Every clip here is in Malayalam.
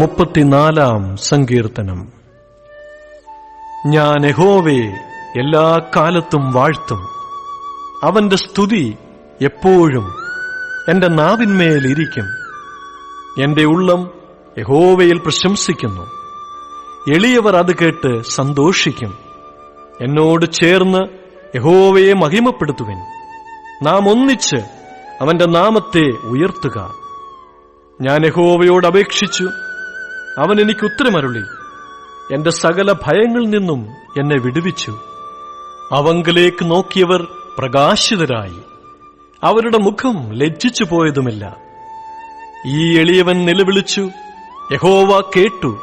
മുപ്പത്തിനാലാം സങ്കീർത്തനം. ഞാൻ യഹോവയെ എല്ലാ കാലത്തും വാഴ്ത്തും. അവന്റെ സ്തുതി എപ്പോഴും എന്റെ നാവിന്മേലിരിക്കും എന്റെ ഉള്ളം യഹോവയിൽ പ്രശംസിക്കുന്നു. എളിയവർ അത് കേട്ട് സന്തോഷിക്കും. എന്നോട് ചേർന്ന് യഹോവയെ മഹിമപ്പെടുത്തുവിൻ. നാം ഒന്നിച്ച് അവന്റെ നാമത്തെ ഉയർത്തുക. ഞാൻ യഹോവയോട് അപേക്ഷിച്ചു. അവൻ എനിക്ക് ഉത്തരമരുളി. എന്റെ സകല ഭയങ്ങളിൽ നിന്നും എന്നെ വിടുവിച്ചു. അവങ്കിലേക്ക് നോക്കിയവർ പ്രകാശിതരായി. അവരുടെ മുഖം ലജ്ജിച്ചു പോയതുമില്ല. ഈ എളിയവൻ നിലവിളിച്ചു യഹോവ കേട്ടു.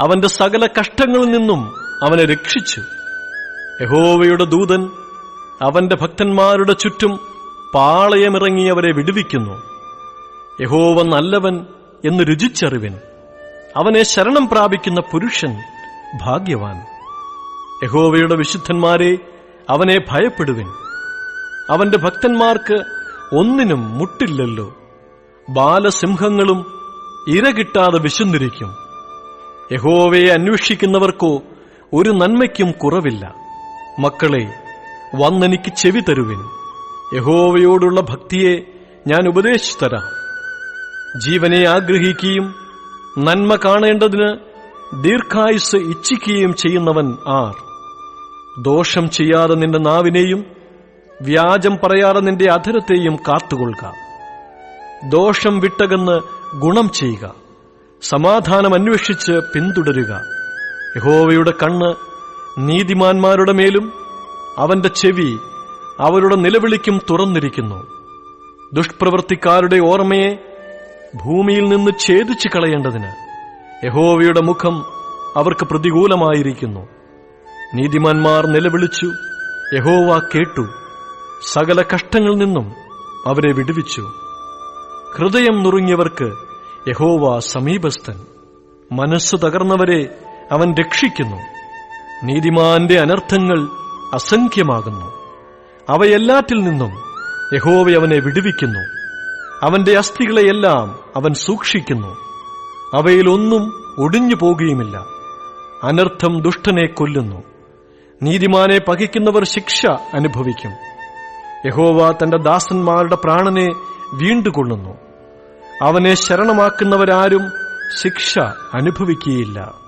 അവന്റെ സകല കഷ്ടങ്ങളിൽ നിന്നും അവനെ രക്ഷിച്ചു. യഹോവയുടെ ദൂതൻ അവന്റെ ഭക്തന്മാരുടെ ചുറ്റും പാളയമിറങ്ങി അവരെ വിടുവിക്കുന്നു. യഹോവ നല്ലവൻ എന്ന് രുചിച്ചറിവിൻ. അവനെ ശരണം പ്രാപിക്കുന്ന പുരുഷൻ ഭാഗ്യവാൻ. യഹോവയുടെ വിശുദ്ധന്മാരെ അവനെ ഭയപ്പെടുവിൻ. അവന്റെ ഭക്തന്മാർക്ക് ഒന്നിനും മുട്ടില്ലല്ലോ. ബാലസിംഹങ്ങളും ഇര കിട്ടാതെ വിശന്നിരിക്കും. യഹോവയെ അന്വേഷിക്കുന്നവർക്കോ ഒരു നന്മയ്ക്കും കുറവില്ല. മക്കളെ വന്നെനിക്ക് ചെവി തരുവിൻ. യഹോവയോടുള്ള ഭക്തിയെ ഞാൻ ഉപദേശിച്ചു തരാം. ജീവനെ ആഗ്രഹിക്കുകയും നന്മ കാണേണ്ടതിന് ദീർഘായുസ് ഇച്ഛിക്കുകയും ചെയ്യുന്നവൻ ആർ. ദോഷം ചെയ്യാതെ നിന്റെ നാവിനെയും വ്യാജം പറയാതെ നിന്റെ അധരത്തെയും കാത്തുകൊള്ളുക. ദോഷം വിട്ടകന്ന് ഗുണം ചെയ്യുക. സമാധാനം അന്വേഷിച്ച് പിന്തുടരുക. യഹോവയുടെ കണ്ണ് നീതിമാന്മാരുടെ മേലും അവന്റെ ചെവി അവരുടെ നിലവിളിക്കും തുറന്നിരിക്കുന്നു. ദുഷ്പ്രവൃത്തിക്കാരുടെ ഓർമ്മയെ ഭൂമിയിൽ നിന്ന് ഛേദിച്ചു കളയേണ്ടതിന് യഹോവയുടെ മുഖം അവർക്ക് പ്രതികൂലമായിരിക്കുന്നു. നീതിമാന്മാർ നിലവിളിച്ചു യഹോവ കേട്ടു സകല കഷ്ടങ്ങളിൽ നിന്നും അവരെ വിടുവിച്ചു. ഹൃദയം നുറുങ്ങിയവർക്ക് യഹോവ സമീപസ്ഥൻ മനസ്സ് തകർന്നവരെ അവൻ രക്ഷിക്കുന്നു. നീതിമാന്റെ അനർത്ഥങ്ങൾ അസംഖ്യമാകുന്നു. അവയെല്ലാറ്റിൽ നിന്നും യഹോവ അവനെ വിടുവിക്കുന്നു. അവന്റെ അസ്ഥികളെയെല്ലാം അവൻ സൂക്ഷിക്കുന്നു. അവയിലൊന്നും ഒടിഞ്ഞു പോകുകയുമില്ല. അനർത്ഥം ദുഷ്ടനെ കൊല്ലുന്നു. നീതിമാനെ പകിക്കുന്നവർ ശിക്ഷ അനുഭവിക്കും. യഹോവ തന്റെ ദാസന്മാരുടെ പ്രാണനെ വീണ്ടുകൊള്ളുന്നു. അവനെ ശരണമാക്കുന്നവരാരും ശിക്ഷ അനുഭവിക്കുകയില്ല.